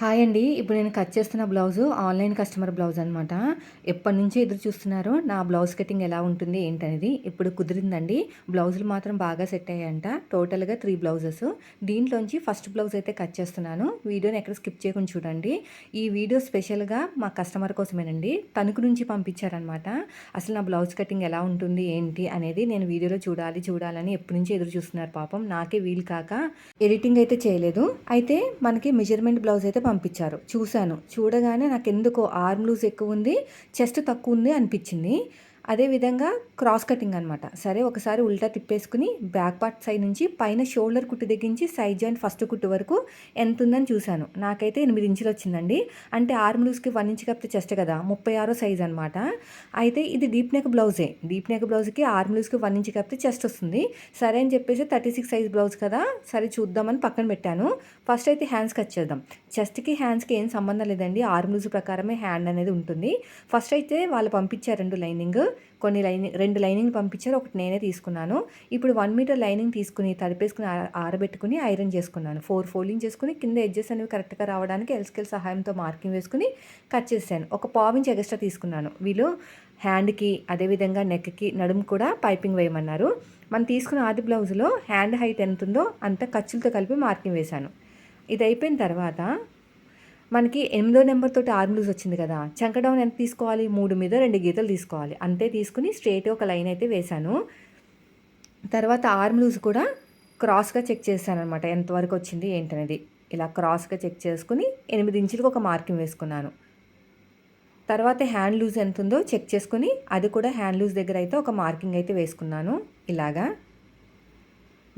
Hi అండి. ఇప్పుడు నేను కట్ చేస్తున్న బ్లౌజు ఆన్లైన్ కస్టమర్ బ్లౌజ్ అనమాట ఎప్పటి నుంచో ఎదురు చూస్తున్నారు. నా బ్లౌజ్ కటింగ్ ఎలా ఉంటుంది ఏంటనేది ఇప్పుడు కుదిరిందండి. బ్లౌజులు మాత్రం బాగా సెట్ అయ్యాయంట. టోటల్గా త్రీ బ్లౌజెస్. దీంట్లోంచి ఫస్ట్ బ్లౌజ్ అయితే కట్ చేస్తున్నాను. వీడియోని ఎక్కడ స్కిప్ చేయకుండా చూడండి. ఈ వీడియో స్పెషల్గా మా కస్టమర్ కోసమేనండి. తణుకు నుంచి పంపించారనమాట అసలు నా బ్లౌజ్ కటింగ్ ఎలా ఉంటుంది ఏంటి అనేది నేను వీడియోలో చూడాలి చూడాలని ఎప్పటి నుంచి ఎదురు చూస్తున్నారు పాపం. నాకే వీలు కాక ఎడిటింగ్ అయితే చేయలేదు. అయితే మనకి మెజర్మెంట్ బ్లౌజ్ అయితే పంపించారు. చూశాను. చూడగానే నాకు ఎందుకో ఆర్మ్ లూజ్ ఎక్కువ ఉంది చెస్ట్ తక్కువ ఉంది అనిపించింది. అదేవిధంగా క్రాస్ కటింగ్ అనమాట సరే ఒకసారి ఉల్టా తిప్పేసుకుని బ్యాక్ పార్ట్ సైడ్ నుంచి పైన షోల్డర్ కుట్టు దగ్గరించి సైడ్ జాయింట్ ఫస్ట్ కుట్టు వరకు ఎంత ఉందని చూశాను. నాకైతే ఎనిమిది ఇంచులు వచ్చిందండి. అంటే ఆర్మ్ లూస్కి వన్ ఇంచ్ కప్పితే చెస్ట్ కదా ముప్పై ఆరో సైజ్ అనమాట అయితే ఇది డీప్ నెక్ బ్లౌజే డీప్ నెక్ బ్లౌజ్కి ఆర్మ్ లూస్కి వన్ ఇంచ్ కప్తే చెస్ట్ వస్తుంది. సరే అని చెప్పేసి థర్టీ సిక్స్ సైజ్ బ్లౌజ్ కదా సరే చూద్దామని పక్కన పెట్టాను. ఫస్ట్ అయితే హ్యాండ్స్ కట్ చేద్దాం. చెస్ట్కి హ్యాండ్స్కి ఏం సంబంధం లేదండి. ఆర్మ్ లూజ్ ప్రకారమే హ్యాండ్ అనేది ఉంటుంది. ఫస్ట్ అయితే వాళ్ళు పంపించారు రెండు లైనింగ్ కొన్ని లైనింగ్ రెండు లైనింగ్ పంపించారు. ఒకటి నేనే తీసుకున్నాను. ఇప్పుడు వన్ మీటర్ లైనింగ్ తీసుకుని తడిపేసుకుని ఆరబెట్టుకుని ఐరన్ చేసుకున్నాను. ఫోర్ ఫోల్డింగ్ చేసుకుని కింద ఎడ్జెస్ అనేవి కరెక్ట్గా రావడానికి ఎల్స్కెల్ సహాయంతో మార్కింగ్ వేసుకుని కట్ చేశాను. ఒక పావించి ఎక్స్ట్రా తీసుకున్నాను. వీళ్ళు హ్యాండ్కి అదేవిధంగా నెక్కి నడుము కూడా పైపింగ్ వేయమన్నారు. మనం తీసుకున్న ఆది బ్లౌజ్లో హ్యాండ్ హైట్ ఎంత ఉందో అంత ఖర్చులతో కలిపి మార్కింగ్ వేశాను. ఇది అయిపోయిన తర్వాత మనకి ఎనిమిదో నెంబర్ తోటి ఆర్మ్ లూజ్ వచ్చింది కదా. చంక డౌన్ ఎంత తీసుకోవాలి? మూడు మీద రెండు గీతలు తీసుకోవాలి. అంతే తీసుకుని స్ట్రేట్ ఒక లైన్ అయితే వేశాను. తర్వాత ఆర్మ్ లూజ్ కూడా క్రాస్గా చెక్ చేశాను అనమాట ఎంతవరకు వచ్చింది ఏంటనేది. ఇలా క్రాస్గా చెక్ చేసుకుని ఎనిమిది ఇంచులకు ఒక మార్కింగ్ వేసుకున్నాను. తర్వాత హ్యాండ్ లూజ్ ఎంత ఉందో చెక్ చేసుకుని అది కూడా హ్యాండ్ లూజ్ దగ్గర అయితే ఒక మార్కింగ్ అయితే వేసుకున్నాను. ఇలాగా.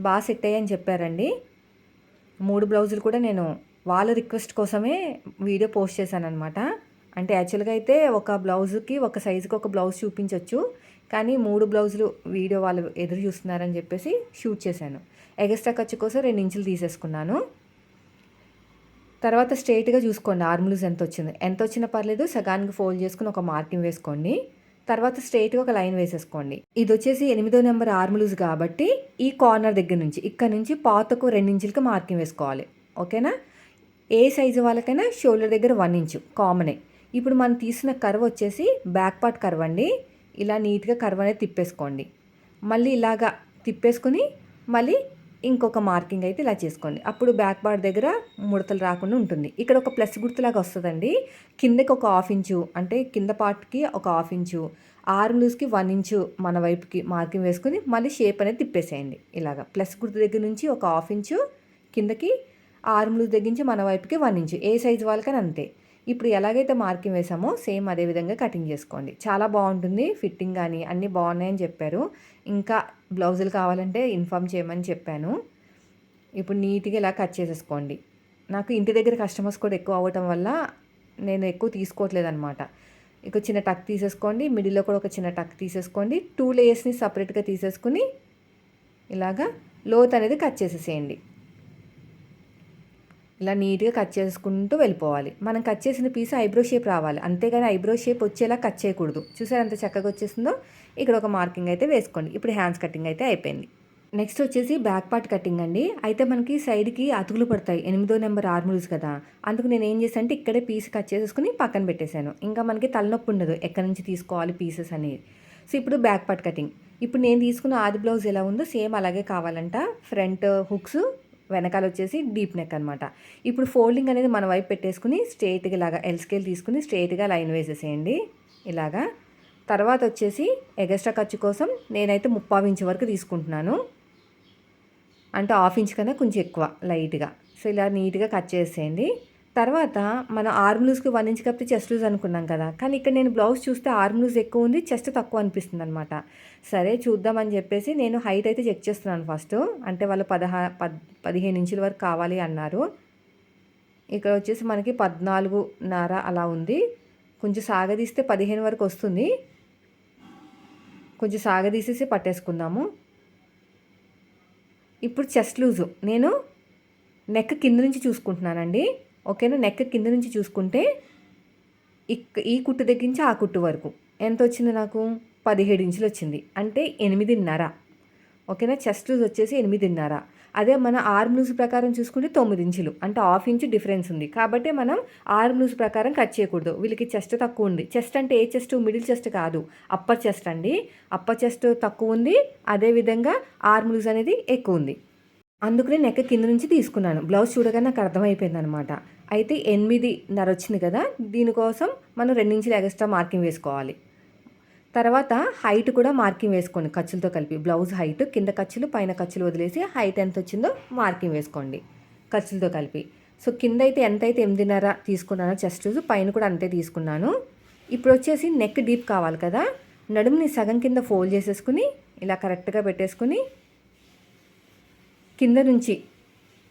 బాగా సెట్ అయ్యని చెప్పారండి. మూడు బ్లౌజులు కూడా నేను వాళ్ళ రిక్వెస్ట్ కోసమే వీడియో పోస్ట్ చేశాను అనమాట అంటే యాక్చువల్గా అయితే ఒక బ్లౌజ్కి ఒక సైజుకి ఒక బ్లౌజ్ చూపించవచ్చు కానీ మూడు బ్లౌజులు వీడియో వాళ్ళు ఎదురు చూస్తున్నారని చెప్పేసి షూట్ చేశాను. ఎగస్ట్రా ఖర్చు కోసం రెండు ఇంచులు తీసేసుకున్నాను. తర్వాత స్ట్రైట్గా చూసుకోండి ఆర్మ్లూజ్ ఎంత వచ్చింది. ఎంత వచ్చినా పర్లేదు సగానికి ఫోల్డ్ చేసుకుని ఒక మార్కింగ్ వేసుకోండి. తర్వాత స్ట్రైట్గా ఒక లైన్ వేసేసుకోండి. ఇది వచ్చేసి ఎనిమిదో నెంబర్ ఆర్మ్లూజ్ కాబట్టి ఈ కార్నర్ దగ్గర నుంచి ఇక్కడ నుంచి పాతకు రెండించులకి మార్కింగ్ వేసుకోవాలి. ఓకేనా? ఏ సైజు వాళ్ళకైనా షోల్డర్ దగ్గర వన్ ఇంచు కామనే. ఇప్పుడు మనం తీసిన కర్వ్ వచ్చేసి బ్యాక్ పార్ట్ కర్వ్ అండి. ఇలా నీట్గా కర్వ్ అనేది తిప్పేసుకోండి. మళ్ళీ ఇలాగా తిప్పేసుకుని మళ్ళీ ఇంకొక మార్కింగ్ అయితే ఇలా చేసుకోండి. అప్పుడు బ్యాక్ పార్ట్ దగ్గర ముడతలు రాకుండా ఉంటుంది. ఇక్కడ ఒక ప్లస్ గుర్తులాగా వస్తుందండి. కిందకి ఒక హాఫ్ ఇంచు అంటే కింద పార్ట్కి ఒక హాఫ్ ఇంచు ఆర్మ్ లూజ్కి వన్ ఇంచు మన వైపుకి మార్కింగ్ వేసుకుని మళ్ళీ షేప్ అనేది తిప్పేసేయండి. ఇలాగా ప్లస్ గుర్తు దగ్గర నుంచి ఒక హాఫ్ ఇంచు కిందకి ఆర్మ్ తగ్గించి మన వైపుకి వన్ ఇంచు ఏ సైజ్ వాళ్ళకని అంతే. ఇప్పుడు ఎలాగైతే మార్కింగ్ వేసామో సేమ్ అదే విధంగా కటింగ్ చేసుకోండి. చాలా బాగుంటుంది ఫిట్టింగ్ కానీ అన్నీ బాగున్నాయని చెప్పారు. ఇంకా బ్లౌజులు కావాలంటే ఇన్ఫామ్ చేయమని చెప్పాను. ఇప్పుడు నీట్గా ఇలా కట్ చేసేసుకోండి. నాకు ఇంటి దగ్గర కస్టమర్స్ కూడా ఎక్కువ అవ్వటం వల్ల నేను ఎక్కువ తీసుకోవట్లేదు అనమాట ఇక చిన్న టక్ తీసేసుకోండి మిడిల్లో కూడా ఒక చిన్న టక్ తీసేసుకోండి టూ లేయర్స్ని సపరేట్గా తీసేసుకుని ఇలాగా లోత్ అనేది కట్ చేసేసేయండి. ఇలా నీట్గా కట్ చేసుకుంటూ వెళ్ళిపోవాలి. మనం కట్ చేసిన పీస్ ఐబ్రో షేప్ రావాలి. అంతేగాని ఐబ్రో షేప్ వచ్చేలా కట్ చేయకూడదు. చూసారు ఎంత చక్కగా వచ్చేసిందో? ఇక్కడ ఒక మార్కింగ్ అయితే వేసుకోండి. ఇప్పుడు హ్యాండ్స్ కటింగ్ అయితే అయిపోయింది. నెక్స్ట్ వచ్చేసి బ్యాక్ పార్ట్ కటింగ్ అండి. అయితే మనకి సైడ్కి అతుకులు పడతాయి. ఎనిమిదో నెంబర్ ఆర్మూల్స్ కదా. అందుకు నేను ఏం చేశాను అంటే ఇక్కడే పీస్ కట్ చేసుకుని పక్కన పెట్టేశాను. ఇంకా మనకి తలనొప్పి ఉండదు. ఎక్కడి నుంచి తీసుకోవాలి పీసెస్ అనేది. సో ఇప్పుడు బ్యాక్ పార్ట్ కటింగ్. ఇప్పుడు నేను తీసుకున్న ఆది బ్లౌజ్ ఎలా ఉందో సేమ్ అలాగే కావాలంట. ఫ్రంట్ హుక్స్ వెనకాల వచ్చేసి డీప్ నెక్ అనమాట ఇప్పుడు ఫోల్డింగ్ అనేది మన వైపు పెట్టేసుకుని స్ట్రైట్గా ఇలాగా ఎల్ స్కేల్ తీసుకుని స్ట్రైట్గా లైన్ వేసేసేయండి. ఇలాగా. తర్వాత వచ్చేసి ఎగస్ట్రా ఖర్చు కోసం నేనైతే ముప్పావు ఇంచు వరకు తీసుకుంటున్నాను. అంటే హాఫ్ ఇంచ్ కన్నా కొంచెం ఎక్కువ లైట్గా. సో ఇలా నీట్గా కట్ చేసేయండి. తర్వాత మనం ఆర్మ్ లూజ్కి వన్ ఇంచ్ కప్పితే చెస్ట్ లూజ్ అనుకున్నాం కదా. కానీ ఇక్కడ నేను బ్లౌజ్ చూస్తే ఆర్మ్ లూజ్ ఎక్కువ ఉంది చెస్ట్ తక్కువ అనిపిస్తుంది అనమాట సరే చూద్దామని చెప్పేసి నేను హైట్ అయితే చెక్ చేస్తున్నాను ఫస్ట్ అంటే వాళ్ళు పదహా పద్ పదిహేను ఇంచుల వరకు కావాలి అన్నారు. ఇక్కడ వచ్చేసి మనకి పద్నాలుగున్నర అలా ఉంది. కొంచెం సాగదీస్తే పదిహేను వరకు వస్తుంది. కొంచెం సాగదీసేసి పట్టేసుకుందాము. ఇప్పుడు చెస్ట్ లూజు నేను నెక్ కింద నుంచి చూసుకుంటున్నానండి. ఓకేనా? నెక్ కింద నుంచి చూసుకుంటే ఇక్ ఈ కుట్టు దగ్గర నుంచి ఆ కుట్టు వరకు. ఎంత వచ్చింది నాకు? పదిహేడు ఇంచులు వచ్చింది. అంటే ఎనిమిదిన్నర. ఓకేనా? చెస్ట్ లూజ్ వచ్చేసి ఎనిమిదిన్నర. అదే మన ఆర్మ్ లూజ్ ప్రకారం చూసుకుంటే తొమ్మిది ఇంచులు. అంటే హాఫ్ ఇంచు డిఫరెన్స్ ఉంది. కాబట్టి మనం ఆర్మ్ లూజ్ ప్రకారం కట్ చేయకూడదు. వీళ్ళకి చెస్ట్ తక్కువ ఉంది. చెస్ట్ అంటే ఏ చెస్ట్? మిడిల్ చెస్ట్ కాదు. అప్పర్ చెస్ట్ అండి. అప్పర్ చెస్ట్ తక్కువ ఉంది. అదేవిధంగా ఆర్మ్ లూజ్ అనేది ఎక్కువ ఉంది. అందుకనే నెక్క కింద నుంచి తీసుకున్నాను. బ్లౌజ్ చూడగానే నాకు అర్థమైపోయింది అనమాట అయితే ఎనిమిదిన్నర వచ్చింది కదా దీనికోసం మనం రెండించులు ఎక్స్ట్రా మార్కింగ్ వేసుకోవాలి. తర్వాత హైట్ కూడా మార్కింగ్ వేసుకోండి ఖర్చులతో కలిపి. బ్లౌజ్ హైట్ కింద ఖర్చులు పైన ఖర్చులు వదిలేసి హైట్ ఎంత వచ్చిందో మార్కింగ్ వేసుకోండి ఖర్చులతో కలిపి. సో కింద అయితే ఎంత అయితే ఎనిమిదిన్నర తీసుకున్నానో చెస్ట్ పైన కూడా అంతే తీసుకున్నాను. ఇప్పుడు వచ్చేసి నెక్ డీప్ కావాలి కదా నడుముని సగం కింద ఫోల్డ్ చేసేసుకుని ఇలా కరెక్ట్గా పెట్టేసుకుని కింద నుంచి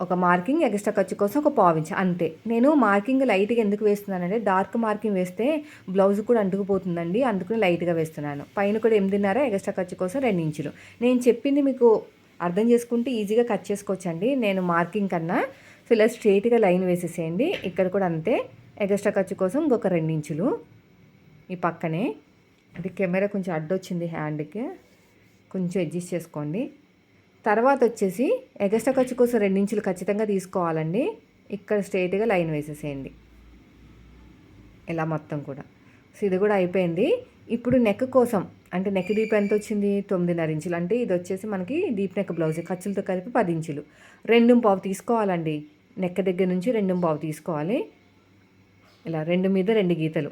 ఒక మార్కింగ్ ఎక్స్ట్రా ఖర్చు కోసం ఒక పావించ్ అంతే. నేను మార్కింగ్ లైట్గా ఎందుకు వేస్తున్నానంటే డార్క్ మార్కింగ్ వేస్తే బ్లౌజ్ కూడా అంటుకుపోతుందండి అందుకని లైట్గా వేస్తున్నాను. పైన కూడా ఎనిమిదిన్నర ఎక్స్ట్రా ఖర్చు కోసం రెండు ఇంచులు. నేను చెప్పింది మీకు అర్థం చేసుకుంటే ఈజీగా కట్ చేసుకోవచ్చండి. నేను మార్కింగ్ కన్నా సో ఇలా స్ట్రైట్గా లైన్ వేసేసేయండి. ఇక్కడ కూడా అంతే. ఎక్స్ట్రా ఖర్చు కోసం ఇంకొక రెండు ఇంచులు. ఈ పక్కనే. అది కెమెరా కొంచెం అడ్డొచ్చింది హ్యాండ్కి. కొంచెం అడ్జస్ట్ చేసుకోండి. తర్వాత వచ్చేసి ఎగస్ట్రా ఖర్చు కోసం రెండించులు ఖచ్చితంగా తీసుకోవాలండి. ఇక్కడ స్ట్రైట్గా లైన్ వేసేసేయండి. ఇలా మొత్తం కూడా. సో ఇది కూడా అయిపోయింది. ఇప్పుడు నెక్ కోసం అంటే నెక్ డీప్ ఎంత వచ్చింది? తొమ్మిదిన్నర ఇంచులు. అంటే ఇది వచ్చేసి మనకి డీప్ నెక్ బ్లౌజ్ ఖర్చులతో కలిపి పది ఇంచులు. రెండు పావు తీసుకోవాలండి. నెక్ దగ్గర నుంచి రెండు పావు తీసుకోవాలి. ఇలా రెండు మీద రెండు గీతలు.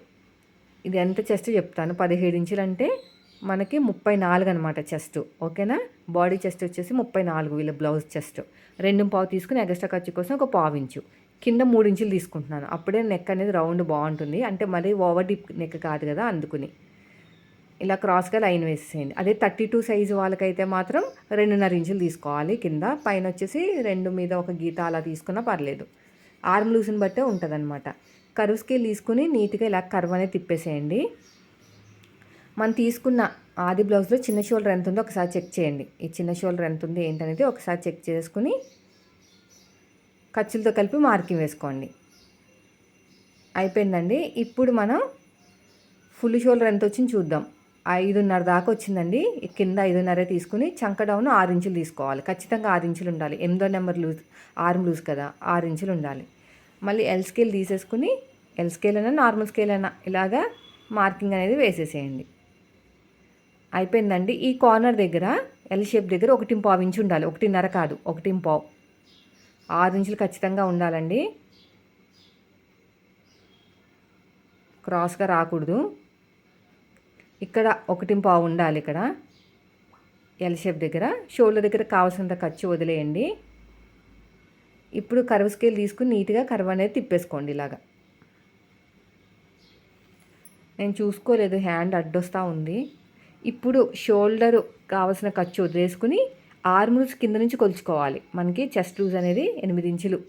ఇది ఎంత చెస్ట్ చెప్తాను? పదిహేడు ఇంచులు అంటే మనకి ముప్పై నాలుగు అనమాట చెస్ట్ ఓకేనా? బాడీ చెస్ట్ వచ్చేసి ముప్పై నాలుగు వీళ్ళ బ్లౌజ్ చెస్ట్. రెండు పావు తీసుకుని ఎగస్ట్రా ఖర్చు కోసం ఒక పావు ఇంచు. కింద మూడు ఇంచులు తీసుకుంటున్నాను. అప్పుడే నెక్ అనేది రౌండ్ బాగుంటుంది. అంటే మరీ ఓవర్ డిప్ నెక్ కాదు కదా అందుకుని. ఇలా క్రాస్గా లైన్ వేసేయండి. అదే థర్టీ టూ సైజు వాళ్ళకైతే మాత్రం రెండున్నర ఇంచులు తీసుకోవాలి కింద. పైన వచ్చేసి రెండు మీద ఒక గీత అలా తీసుకున్నా పర్లేదు. ఆర్మ్ లూస్ని బట్టే ఉంటుంది అనమాట కరువు స్కేల్ తీసుకుని నీట్గా ఇలా కర్వ్ అనేది తిప్పేసేయండి. మనం తీసుకున్న ఆది బ్లౌజ్లో చిన్న షోల్డర్ ఎంత ఉందో ఒకసారి చెక్ చేయండి. ఈ చిన్న షోల్డర్ ఎంత ఉంది ఏంటనేది ఒకసారి చెక్ చేసుకుని ఖర్చులతో కలిపి మార్కింగ్ వేసుకోండి. అయిపోయిందండి. ఇప్పుడు మనం ఫుల్ షోల్డర్ ఎంత వచ్చింది చూద్దాం. ఐదున్నర దాకా వచ్చిందండి. కింద ఐదున్నర తీసుకుని చంక డౌన్ ఆరు ఇంచులు తీసుకోవాలి. ఖచ్చితంగా ఆరు ఇంచులు ఉండాలి. ఎనిమిదో నెంబర్ లూజ్ ఆర్మ్ లూజ్ కదా ఆరు ఇంచులు ఉండాలి. మళ్ళీ ఎల్ స్కేల్ తీసేసుకుని ఎల్ స్కేల్ అయినా నార్మల్ స్కేల్ అయినా ఇలాగా మార్కింగ్ అనేది వేసేసేయండి. అయిపోయిందండి. ఈ కార్నర్ దగ్గర ఎల్ షేప్ దగ్గర ఒకటి పావు ఇంచు ఉండాలి. ఒకటిన్నర కాదు ఒకటి పావు ఆరు ఇంచులు ఖచ్చితంగా ఉండాలండి. క్రాస్గా రాకూడదు. ఇక్కడ ఒకటి పావు ఉండాలి ఇక్కడ. ఎల్ షేప్ దగ్గర. షోల్డర్ దగ్గర కావాల్సినంత ఖర్చు వదిలేయండి. ఇప్పుడు కర్వ్ స్కేల్ తీసుకుని నీట్గా కర్వ్ అనేది తిప్పేసుకోండి ఇలాగా. నేను చూసుకోలేదు హ్యాండ్ అడ్డొస్తూ ఉంది. ఇప్పుడు షోల్డర్ కావాల్సిన ఖర్చు వదిలేసుకుని ఆర్మ్ లూజ్ కింద నుంచి కొలుచుకోవాలి. మనకి చెస్ట్ లూజ్ అనేది ఎనిమిది ఇంచులు.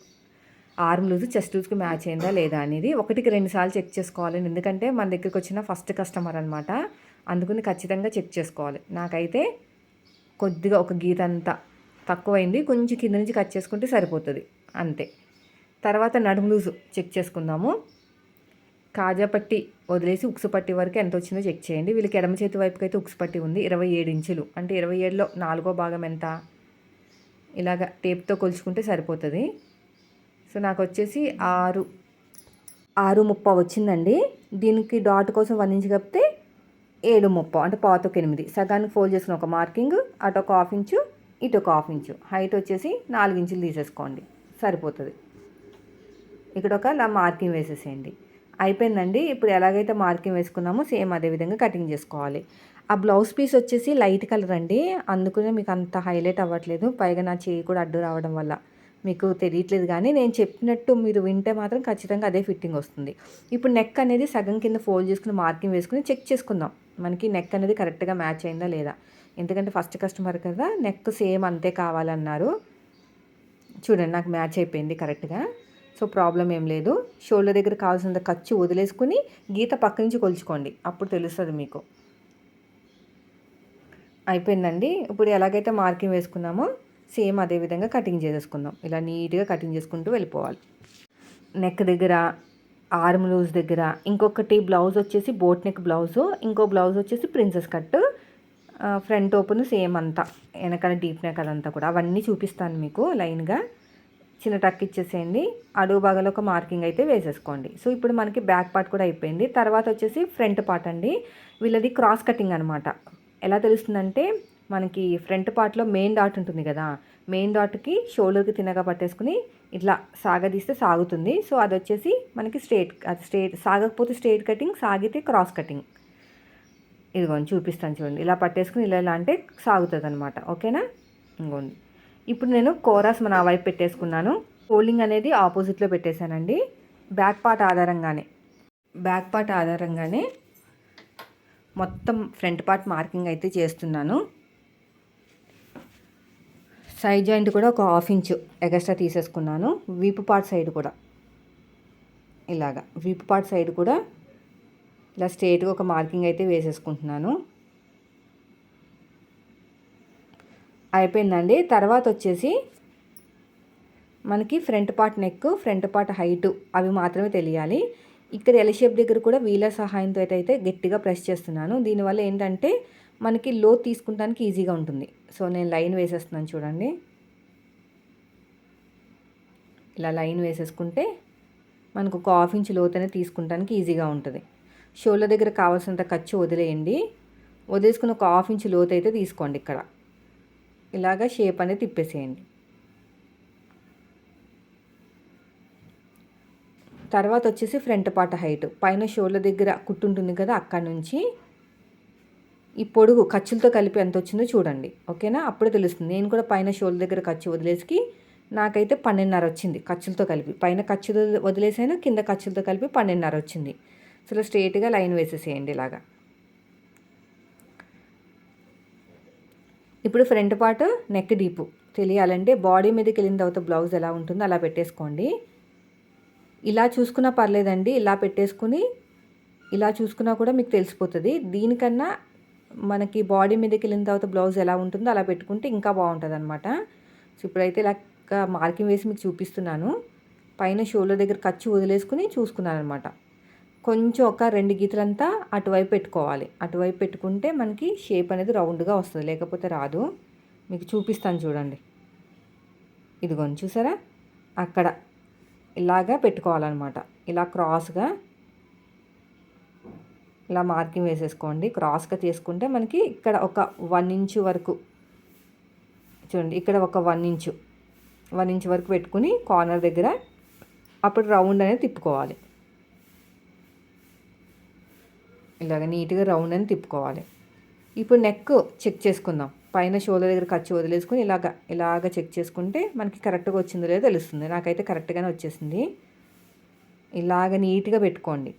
ఆర్మ్ లూజ్ చెస్ట్ లూజ్కి మ్యాచ్ అయిందా లేదా అనేది ఒకటికి రెండు సార్లు చెక్ చేసుకోవాలండి. ఎందుకంటే మన దగ్గరికి వచ్చిన ఫస్ట్ కస్టమర్ అనమాట అందుకని ఖచ్చితంగా చెక్ చేసుకోవాలి. నాకైతే కొద్దిగా ఒక గీత అంతా తక్కువైంది. కొంచెం కింద నుంచి కట్ చేసుకుంటే సరిపోతుంది. అంతే. తర్వాత నడుము లూజు చెక్ చేసుకుందాము. కాజాపట్టి వదిలేసి ఉక్సు పట్టి వరకు ఎంత వచ్చిందో చెక్ చేయండి. వీళ్ళకి ఎడమ చేతి వైపుకి అయితే ఉక్సు పట్టి ఉంది. ఇరవై ఏడు ఇంచులు. అంటే ఇరవై ఏడులో నాలుగో భాగం ఎంత? ఇలాగ టేప్తో కొలుచుకుంటే సరిపోతుంది. సో నాకు వచ్చేసి ఆరు ఆరు ముప్ప వచ్చిందండి. దీనికి డాట్ కోసం వన్ ఇంచ్ కప్పితే ఏడు ముప్ప అంటే పాతొక ఎనిమిది. సగానికి ఫోల్డ్ చేసిన ఒక మార్కింగ్ అటు ఒక హాఫ్ ఇంచు ఇటు ఒక హాఫ్ ఇంచు. హైట్ వచ్చేసి నాలుగు ఇంచులు తీసేసుకోండి. సరిపోతుంది. ఇక్కడ ఒక మార్కింగ్ వేసేసేయండి. అయిపోయిందండి. ఇప్పుడు ఎలాగైతే మార్కింగ్ వేసుకున్నామో సేమ్ అదే విధంగా కటింగ్ చేసుకోవాలి. ఆ బ్లౌజ్ పీస్ వచ్చేసి లైట్ కలర్ అండి. అందుకనే మీకు అంత హైలైట్ అవ్వట్లేదు. పైగా నా చేయి కూడా అడ్డు రావడం వల్ల మీకు తెలియట్లేదు కానీ నేను చెప్పినట్టు మీరు వింటే మాత్రం ఖచ్చితంగా అదే ఫిట్టింగ్ వస్తుంది. ఇప్పుడు నెక్ అనేది సగం కింద ఫోల్డ్ చేసుకుని మార్కింగ్ వేసుకుని చెక్ చేసుకుందాం. మనకి నెక్ అనేది కరెక్ట్గా మ్యాచ్ అయిందా లేదా? ఎందుకంటే ఫస్ట్ కస్టమర్ కదా నెక్ సేమ్ అంతే కావాలన్నారు. చూడండి నాకు మ్యాచ్ అయిపోయింది కరెక్ట్గా. సో ప్రాబ్లం ఏం లేదు. షోల్డర్ దగ్గర కావాల్సినంత ఖర్చు వదిలేసుకుని గీత పక్క నుంచి కొలుచుకోండి. అప్పుడు తెలుస్తుంది మీకు. అయిపోయిందండి. ఇప్పుడు ఎలాగైతే మార్కింగ్ వేసుకున్నామో సేమ్ అదే విధంగా కటింగ్ చేసేసుకుందాం. ఇలా నీట్గా కటింగ్ చేసుకుంటూ వెళ్ళిపోవాలి. నెక్ దగ్గర ఆర్మ్ లూజ్ దగ్గర ఇంకొకటి బ్లౌజ్ వచ్చేసి బోట్ నెక్ బ్లౌజు ఇంకో బ్లౌజ్ వచ్చేసి princess cut front open same అంతా వెనకాల డీప్ నెక్ అదంతా కూడా. అవన్నీ చూపిస్తాను మీకు లైన్గా. చిన్న టక్ ఇచ్చేసేయండి. అడుగు భాగంలో ఒక మార్కింగ్ అయితే వేసేసుకోండి. సో ఇప్పుడు మనకి బ్యాక్ పార్ట్ కూడా అయిపోయింది. తర్వాత వచ్చేసి ఫ్రంట్ పార్ట్ అండి. వీళ్ళది క్రాస్ కటింగ్ అనమాట ఎలా తెలుస్తుందంటే మనకి ఫ్రంట్ పార్ట్లో మెయిన్ డాట్ ఉంటుంది కదా మెయిన్ డాట్కి షోల్డర్కి తినగా పట్టేసుకుని ఇట్లా సాగదీస్తే సాగుతుంది. సో అది వచ్చేసి మనకి స్ట్రేట్ అది స్ట్రేట్ సాగకపోతే స్ట్రేట్ కటింగ్ సాగితే క్రాస్ కటింగ్. ఇదిగోండి చూపిస్తాను చూడండి. ఇలా పట్టేసుకుని ఇలా ఇలా అంటే సాగుతుంది అనమాట ఓకేనా? ఇంకోండి. ఇప్పుడు నేను కోరాస్ మన వైపు పెట్టేసుకున్నాను. ఫోల్డింగ్ అనేది ఆపోజిట్లో పెట్టేశానండి. బ్యాక్ పార్ట్ ఆధారంగానే. బ్యాక్ పార్ట్ ఆధారంగానే మొత్తం ఫ్రంట్ పార్ట్ మార్కింగ్ అయితే చేస్తున్నాను. సైడ్ జాయింట్ కూడా ఒక హాఫ్ ఇంచు ఎగస్ట్రా తీసేసుకున్నాను. వీపు పార్ట్ సైడ్ కూడా. ఇలాగా. వీపు పార్ట్ సైడ్ కూడా ఇలా స్ట్రేట్గా ఒక మార్కింగ్ అయితే వేసేసుకుంటున్నాను. అయిపోయిందండి. తర్వాత వచ్చేసి మనకి front part neck front part height అవి మాత్రమే తెలియాలి. ఇక్కడ ఎల్ షేప్ దగ్గర కూడా వీలర్ సహాయంతో అయితే గట్టిగా ప్రెస్ చేస్తున్నాను. దీనివల్ల ఏంటంటే మనకి లో తీసుకుంటానికి ఈజీగా ఉంటుంది. సో నేను లైన్ వేసేస్తున్నాను చూడండి. ఇలా లైన్ వేసేసుకుంటే మనకు ఒక హాఫ్ ఇంచ్ లోతనే తీసుకుంటానికి ఈజీగా ఉంటుంది. షోల్డర్ దగ్గర కావాల్సినంత ఖర్చు వదిలేయండి. వదిలేసుకుని ఒక హాఫ్ ఇంచ్ లోతు అయితే తీసుకోండి ఇక్కడ. ఇలాగా షేప్ అనేది తిప్పేసేయండి. తర్వాత వచ్చేసి ఫ్రంట్ పార్ట్ హైట్. పైన షోల్డర్ దగ్గర కుట్టుంటుంది కదా అక్కడ నుంచి ఈ పొడుగు ఖర్చులతో కలిపి ఎంత వచ్చిందో చూడండి. ఓకేనా? అప్పుడే తెలుస్తుంది. నేను కూడా పైన షోల్డర్ దగ్గర ఖర్చు వదిలేసి నాకైతే పన్నెండున్నర వచ్చింది ఖర్చులతో కలిపి. పైన ఖర్చు వదిలేసాను కింద ఖర్చులతో కలిపి పన్నెండున్నర వచ్చింది. అసలు స్ట్రేట్గా లైన్ వేసేసేయండి ఇలాగా. ఇప్పుడు ఫ్రంట్ పార్ట్ నెక్ డీపు తెలియాలంటే బాడీ మీదకి వెళ్ళిన తర్వాత బ్లౌజ్ ఎలా ఉంటుందో అలా పెట్టేసుకోండి. ఇలా చూసుకున్నా పర్లేదండి ఇలా పెట్టేసుకుని ఇలా చూసుకున్నా కూడా మీకు తెలిసిపోతుంది. దీనికన్నా మనకి బాడీ మీదకి వెళ్ళిన తర్వాత బ్లౌజ్ ఎలా ఉంటుందో అలా పెట్టుకుంటే ఇంకా బాగుంటుంది అనమాట సో ఇప్పుడైతే ఇలా మార్కింగ్ వేసి మీకు చూపిస్తున్నాను. పైన షోల్డర్ దగ్గర ఖర్చు వదిలేసుకుని చూసుకున్నాను అనమాట కొంచెం ఒక రెండు గీతలంతా అటువైపు పెట్టుకోవాలి. అటువైపు పెట్టుకుంటే మనకి షేప్ అనేది రౌండ్గా వస్తుంది. లేకపోతే రాదు. మీకు చూపిస్తాను చూడండి. ఇదిగోండి చూసారా? అక్కడ ఇలాగా పెట్టుకోవాలన్నమాట. ఇలా క్రాస్గా ఇలా మార్కింగ్ వేసేసుకోండి. క్రాస్గా తీసుకుంటే మనకి ఇక్కడ ఒక వన్ ఇంచు వరకు చూడండి. ఇక్కడ ఒక వన్ ఇంచు. వన్ ఇంచ్ వరకు పెట్టుకుని కార్నర్ దగ్గర అప్పుడు రౌండ్ అనేది తిప్పుకోవాలి. ఇలాగ నీట్గా రౌండ్ అని తిప్పుకోవాలి. ఇప్పుడు నెక్ చెక్ చేసుకుందాం. పైన షోల్డర్ దగ్గర ఖర్చు వదిలేసుకుని ఇలాగ ఇలాగ చెక్ చేసుకుంటే మనకి కరెక్ట్గా వచ్చిందో లేదో తెలుస్తుంది. నాకైతే కరెక్ట్గానే వచ్చేసింది. ఇలాగ నీట్గా పెట్టుకోండి.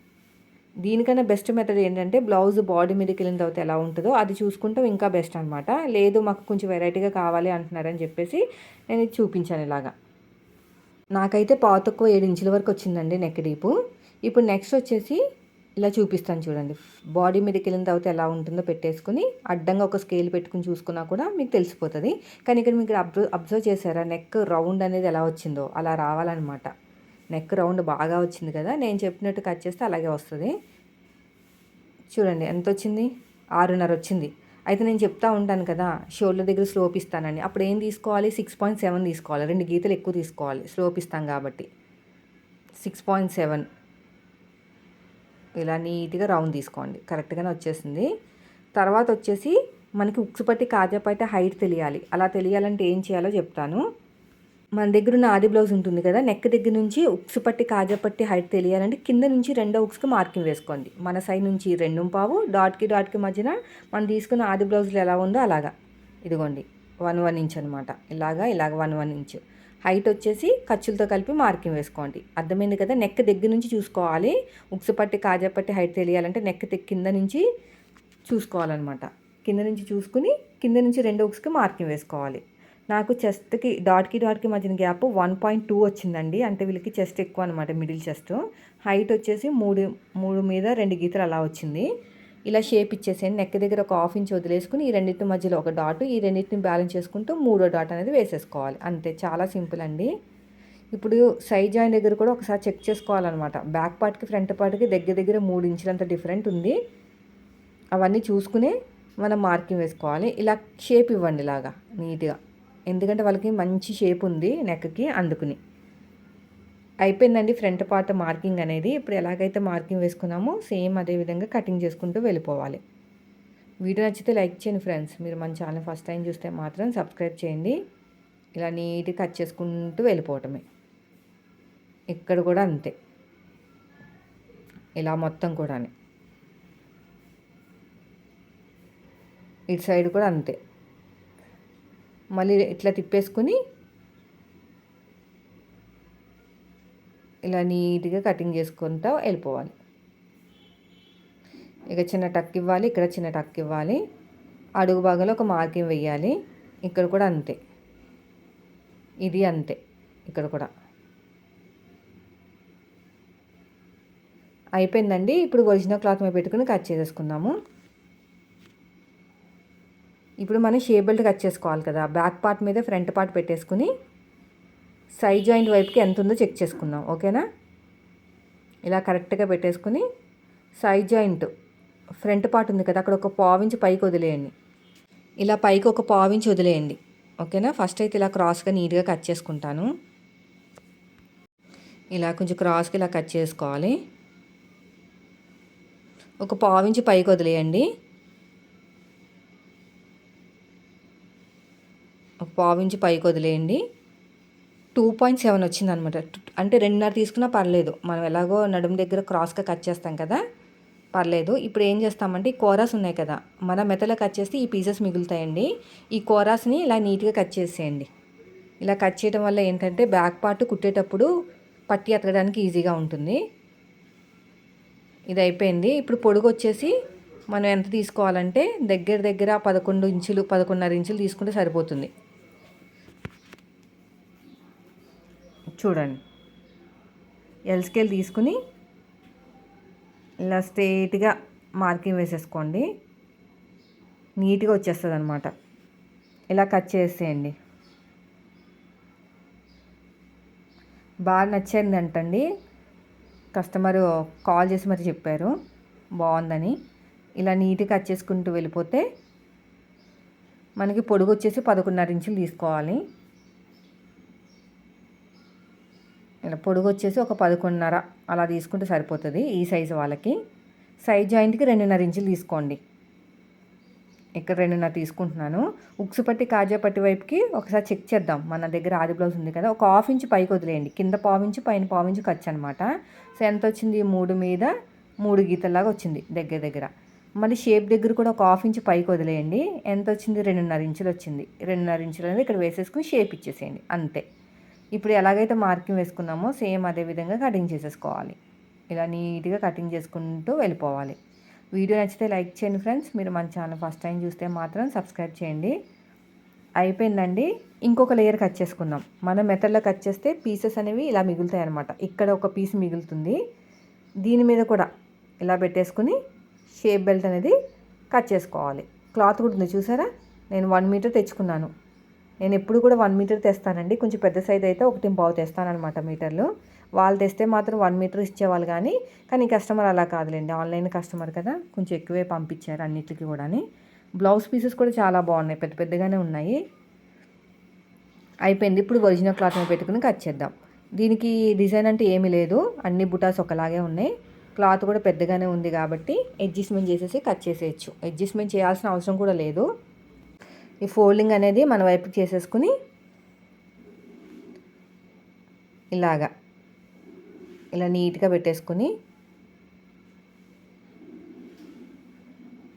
దీనికన్నా బెస్ట్ మెథడ్ ఏంటంటే బ్లౌజ్ బాడీ మీదకి వెళ్ళిన తర్వాత ఎలా ఉంటుందో అది చూసుకుంటాం. ఇంకా బెస్ట్ అనమాట లేదు మాకు కొంచెం వెరైటీగా కావాలి అంటున్నారని చెప్పేసి నేను చూపించాను ఇలాగా. నాకైతే పాతక్కువ ఏడు ఇంచుల వరకు వచ్చిందండి నెక్ డీపు. ఇప్పుడు నెక్స్ట్ వచ్చేసి ఇలా చూపిస్తాను చూడండి. బాడీ మీదకి వెళ్ళిన తర్వాత ఎలా ఉంటుందో పెట్టేసుకుని అడ్డంగా ఒక స్కేల్ పెట్టుకుని చూసుకున్నా కూడా మీకు తెలిసిపోతుంది. కానీ ఇక్కడ మీకు అబ్జర్వ్ అబ్జర్వ్ చేశారా? నెక్ రౌండ్ అనేది ఎలా వచ్చిందో? అలా రావాలన్నమాట. నెక్ రౌండ్ బాగా వచ్చింది కదా? నేను చెప్పినట్టు కట్ చేస్తే అలాగే వస్తుంది. చూడండి ఎంత వచ్చింది ఆరున్నర వచ్చింది. అయితే నేను చెప్తా ఉంటాను కదా షోల్డర్ దగ్గర స్లోప్ ఇస్తానని. అప్పుడు ఏం తీసుకోవాలి? సిక్స్ పాయింట్ సెవెన్ తీసుకోవాలి. రెండు గీతలు ఎక్కువ తీసుకోవాలి. స్లోప్ ఇస్తాం కాబట్టి. Six point seven. ఇలా నీట్గా రౌండ్ తీసుకోండి. కరెక్ట్గానే వచ్చేసింది. తర్వాత వచ్చేసి మనకి ఉక్సుపట్టి పట్టి హైట్ తెలియాలి. అలా తెలియాలంటే ఏం చేయాలో చెప్తాను. మన దగ్గర ఉన్న ఆది బ్లౌజ్ ఉంటుంది కదా నెక్ దగ్గర నుంచి ఉక్స్ పట్టి కాజాపట్టి హైట్ తెలియాలంటే కింద నుంచి రెండో ఉక్స్కి మార్కింగ్ వేసుకోండి. మన సైడ్ నుంచి రెండు పావు డాట్కి డాట్కి మధ్యన మనం తీసుకున్న ఆది బ్లౌజ్లో ఎలా ఉందో అలాగా. ఇదిగోండి వన్ వన్ ఇంచ్ అనమాట ఇలాగా ఇలాగ వన్ వన్ ఇంచ్. హైట్ వచ్చేసి ఖర్చులతో కలిపి మార్కింగ్ వేసుకోండి. అర్థమైంది కదా? నెక్ దగ్గర నుంచి చూసుకోవాలి. ఉక్సు పట్టి కాజా పట్టి హైట్ తెలియాలంటే నెక్ కింద నుంచి చూసుకోవాలన్నమాట. కింద నుంచి చూసుకుని కింద నుంచి రెండు ఉక్స్కి మార్కింగ్ వేసుకోవాలి. నాకు చెస్ట్కి డాట్కి డాట్కి మధ్యన గ్యాప్ వన్ పాయింట్ టూ వచ్చిందండి. అంటే వీళ్ళకి చెస్ట్ ఎక్కువ అనమాట మిడిల్ చెస్ట్. హైట్ వచ్చేసి మూడు మూడు మీద రెండు గీతలు అలా వచ్చింది. ఇలా షేప్ ఇచ్చేసేయండి. నెక్ దగ్గర ఒక హాఫ్ ఇంచ్ వదిలేసుకుని ఈ రెండింటి మధ్యలో ఒక డాట్ ఈ రెండింటిని బ్యాలెన్స్ చేసుకుంటూ మూడో డాట్ అనేది వేసేసుకోవాలి. అంతే చాలా సింపుల్ అండి. ఇప్పుడు సైడ్ జాయిన్ దగ్గర కూడా ఒకసారి చెక్ చేసుకోవాలన్నమాట. బ్యాక్ పార్ట్కి ఫ్రంట్ పార్ట్కి దగ్గర దగ్గర మూడు ఇంచులంత డిఫరెంట్ ఉంది. అవన్నీ చూసుకుని మనం మార్కింగ్ వేసుకోవాలి. ఇలా షేప్ ఇవ్వండి ఇలాగా నీట్గా. ఎందుకంటే వాళ్ళకి మంచి షేప్ ఉంది నెక్కి అందుకుని. అయిపోయిందండి ఫ్రంట్ పార్ట్ మార్కింగ్ అనేది. ఇప్పుడు ఎలాగైతే మార్కింగ్ వేసుకున్నామో సేమ్ అదే విధంగా కటింగ్ చేసుకుంటూ వెళ్ళిపోవాలి. వీడియో నచ్చితే లైక్ చేయండి ఫ్రెండ్స్. మీరు మన ఛానల్ ఫస్ట్ టైం చూస్తే మాత్రం సబ్స్క్రైబ్ చేయండి. ఇలా నీట్గా కట్ చేసుకుంటూ వెళ్ళిపోవటమే. ఇక్కడ కూడా అంతే. ఇలా మొత్తం కూడా ఇటు సైడ్ కూడా అంతే. మళ్ళీ ఇట్లా తిప్పేసుకుని ఇలా నీట్గా కటింగ్ చేసుకుంటూ వెళ్ళిపోవాలి. ఇక చిన్న టక్ ఇవ్వాలి ఇక్కడ చిన్న టక్ ఇవ్వాలి. అడుగు భాగంలో ఒక మార్కింగ్ వెయ్యాలి. ఇక్కడ కూడా అంతే. ఇది అంతే. ఇక్కడ కూడా. అయిపోయిందండి. ఇప్పుడు ఒరిజినల్ క్లాత్ మీద పెట్టుకుని కట్ చేసేసుకుందాము. ఇప్పుడు మనం షే బెల్ట్ కట్ చేసుకోవాలి కదా. బ్యాక్ పార్ట్ మీద ఫ్రంట్ పార్ట్ పెట్టేసుకుని సైడ్ జాయింట్ వైపుకి ఎంత ఉందో చెక్ చేసుకుందాం ఓకేనా? ఇలా కరెక్ట్గా పెట్టేసుకుని సైడ్ జాయింట్ ఫ్రంట్ పార్ట్ ఉంది కదా అక్కడ ఒక పావించి పైకి వదిలేయండి. ఇలా పైకి ఒక పావించి వదిలేయండి ఓకేనా? ఫస్ట్ అయితే ఇలా క్రాస్గా నీట్గా కట్ చేసుకుంటాను. ఇలా కొంచెం క్రాస్కి ఇలా కట్ చేసుకోవాలి. ఒక పావించి పైకి వదిలేయండి. ఒక పావించి పైకి వదిలేయండి. టూ పాయింట్ సెవెన్ వచ్చింది అనమాట అంటే రెండున్నర తీసుకున్నా పర్లేదు. మనం ఎలాగో నడుము దగ్గర క్రాస్గా కట్ చేస్తాం కదా? పర్లేదు. ఇప్పుడు ఏం చేస్తామంటే ఈ కోరాస్ ఉన్నాయి కదా? మన మెతలో కట్ చేస్తే ఈ పీసెస్ మిగులుతాయండి. ఈ కోరాస్ని ఇలా నీట్గా కట్ చేసేయండి. ఇలా కట్ చేయడం వల్ల ఏంటంటే బ్యాక్ పార్ట్ కుట్టేటప్పుడు పట్టి ఎత్తడానికి ఈజీగా ఉంటుంది. ఇది అయిపోయింది. ఇప్పుడు పొడుగు వచ్చేసి మనం ఎంత తీసుకోవాలంటే దగ్గర దగ్గర పదకొండు ఇంచులు పదకొండున్నర ఇంచులు తీసుకుంటే సరిపోతుంది. చూడండి. ఎల్ స్కేల్ తీసుకుని ఇలా స్ట్రేట్గా మార్కింగ్ వేసేసుకోండి. నీట్గా వచ్చేస్తుంది అనమాట ఇలా కట్ చేసేయండి. బాగా నచ్చింది అంటండి కస్టమర్ కాల్ చేసి మరి చెప్పారు. బాగుందని. ఇలా నీట్గా కట్ చేసుకుంటూ వెళ్ళిపోతే మనకి పొడుగు వచ్చేసి పదకొండున్నర ఇంచులు తీసుకోవాలి. ఇలా పొడుగు వచ్చేసి ఒక పదకొండున్నర అలా తీసుకుంటే సరిపోతుంది ఈ సైజు వాళ్ళకి. సైజ్ జాయింట్కి రెండున్నర ఇంచులు తీసుకోండి. ఇక్కడ రెండున్నర తీసుకుంటున్నాను. ఉక్సు పట్టి కాజా పట్టి వైపుకి ఒకసారి చెక్ చేద్దాం. మన దగ్గర ఆది బ్లౌజ్ ఉంది కదా ఒక హాఫ్ ఇంచ్ పైకి వదిలేయండి. కింద పావించి పైన పావించి ఖర్చు అనమాట సో ఎంత వచ్చింది మూడు మీద మూడు గీతల్లాగా వచ్చింది దగ్గర దగ్గర. మళ్ళీ షేప్ దగ్గర కూడా ఒక హాఫ్ ఇంచ్ పైకి వదిలేయండి. ఎంత వచ్చింది రెండున్నర ఇంచులు వచ్చింది. రెండున్నర ఇంచులు అనేది ఇక్కడ వేసేసుకుని షేప్ ఇచ్చేసేయండి. అంతే. ఇప్పుడు ఎలాగైతే మార్కింగ్ వేసుకున్నామో సేమ్ అదే విధంగా కటింగ్ చేసేసుకోవాలి. ఇలా నీట్గా కటింగ్ చేసుకుంటూ వెళ్ళిపోవాలి. వీడియో నచ్చితే లైక్ చేయండి ఫ్రెండ్స్. మీరు మన ఛానల్ ఫస్ట్ టైం చూస్తే మాత్రం సబ్స్క్రైబ్ చేయండి. అయిపోయిందండి. ఇంకొక లేయర్ కట్ చేసుకుందాం. మనం మెథడ్లో కట్ చేస్తే పీసెస్ అనేవి ఇలా మిగులుతాయి అనమాట ఇక్కడ ఒక పీస్ మిగులుతుంది. దీని మీద కూడా ఇలా పెట్టేసుకుని షేప్ బెల్ట్ అనేది కట్ చేసుకోవాలి. క్లాత్ కూడా ఉంది చూసారా? నేను వన్ మీటర్ తెచ్చుకున్నాను. నేను ఎప్పుడు కూడా వన్ మీటర్ తెస్తానండి. కొంచెం పెద్ద సైజ్ అయితే ఒకటి బాగు తెస్తానమాట మీటర్లు. వాళ్ళు తెస్తే మాత్రం వన్ మీటర్ ఇచ్చేవాళ్ళు కానీ కానీ కస్టమర్ అలా కాదులేండి. ఆన్లైన్ కస్టమర్ కదా. కొంచెం ఎక్కువే పంపించారు అన్నిటికీ కూడా బ్లౌజ్ పీసెస్ కూడా చాలా బాగున్నాయి. పెద్ద పెద్దగానే ఉన్నాయి. అయిపోయింది. ఇప్పుడు ఒరిజినల్ క్లాత్ మీద పెట్టుకుని కట్ చేద్దాం. దీనికి డిజైన్ అంటే ఏమీ లేదు. అన్ని బుటాస్ ఒకలాగే ఉన్నాయి. క్లాత్ కూడా పెద్దగానే ఉంది కాబట్టి అడ్జస్ట్మెంట్ చేసేసి కట్ చేసేయచ్చు. అడ్జస్ట్మెంట్ చేయాల్సిన అవసరం కూడా లేదు. ఈ ఫోల్డింగ్ అనేది మన వైపు చేసేసుకుని ఇలాగా ఇలా నీట్గా పెట్టేసుకుని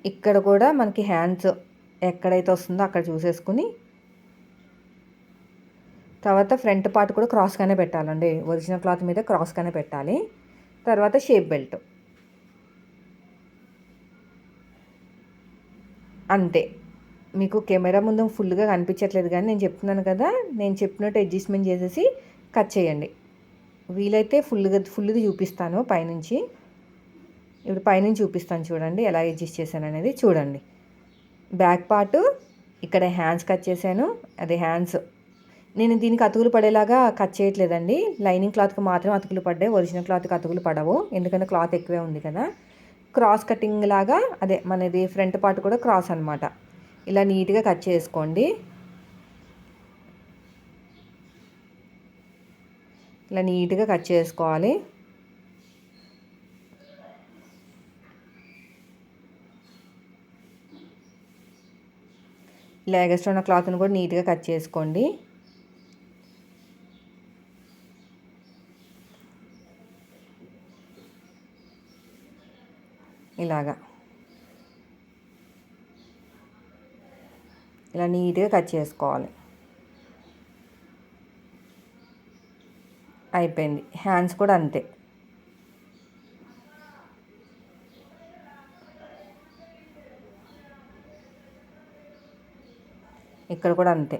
ఇక్కడ కూడా మనకి హ్యాండ్స్ ఎక్కడైతే వస్తుందో అక్కడ చూసేసుకుని తర్వాత ఫ్రంట్ పార్ట్ కూడా క్రాస్గానే పెట్టాలండి. ఒరిజినల్ క్లాత్ మీద క్రాస్గానే పెట్టాలి. తర్వాత షేప్ బెల్ట్. అంతే. మీకు కెమెరా ముందు ఫుల్గా కనిపించట్లేదు కానీ నేను చెప్తున్నాను కదా నేను చెప్పినట్టు అడ్జస్ట్మెంట్ చేసేసి కట్ చేయండి. వీలైతే ఫుల్గా ఫుల్ది చూపిస్తాను పైనుంచి. ఇప్పుడు పైనుంచి చూపిస్తాను చూడండి ఎలా అడ్జస్ట్ చేశాను అనేది చూడండి. బ్యాక్ పార్ట్ ఇక్కడ హ్యాండ్స్ కట్ చేశాను. అది హ్యాండ్స్ నేను దీనికి అతుకులు పడేలాగా కట్ చేయట్లేదండి. లైనింగ్ క్లాత్కి మాత్రం అతుకులు పడ్డాయి. ఒరిజినల్ క్లాత్కి అతుకులు పడవు. ఎందుకంటే క్లాత్ ఎక్కువే ఉంది కదా. క్రాస్ కటింగ్ లాగా అదే మనది ఫ్రంట్ పార్ట్ కూడా క్రాస్ అనమాట ఇలా నీట్గా కట్ చేసుకోండి. ఇలా నీట్గా కట్ చేసుకోవాలి. ఇలా ఎగస్ట్రా ఉన్న క్లాత్ని కూడా నీట్గా కట్ చేసుకోండి. ఇలాగా. ఇలా నీట్గా కట్ చేసుకోవాలి. అయిపోయింది. హ్యాండ్స్ కూడా అంతే. ఇక్కడ కూడా అంతే.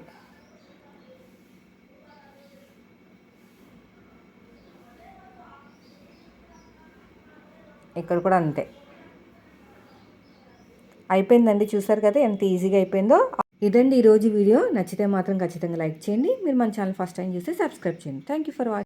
ఇక్కడ కూడా అంతే. అయిపోయిందండి. చూసారు కదా ఎంత ఈజీగా అయిపోయిందో. ఇదండి ఈరోజు వీడియో. నచ్చితే మాత్రం ఖచ్చితంగా లైక్ చేయండి. మీరు మన ఛానల్ ఫస్ట్ టైం చూస్తే సబ్స్క్రైబ్ చేయండి. Thank you for watching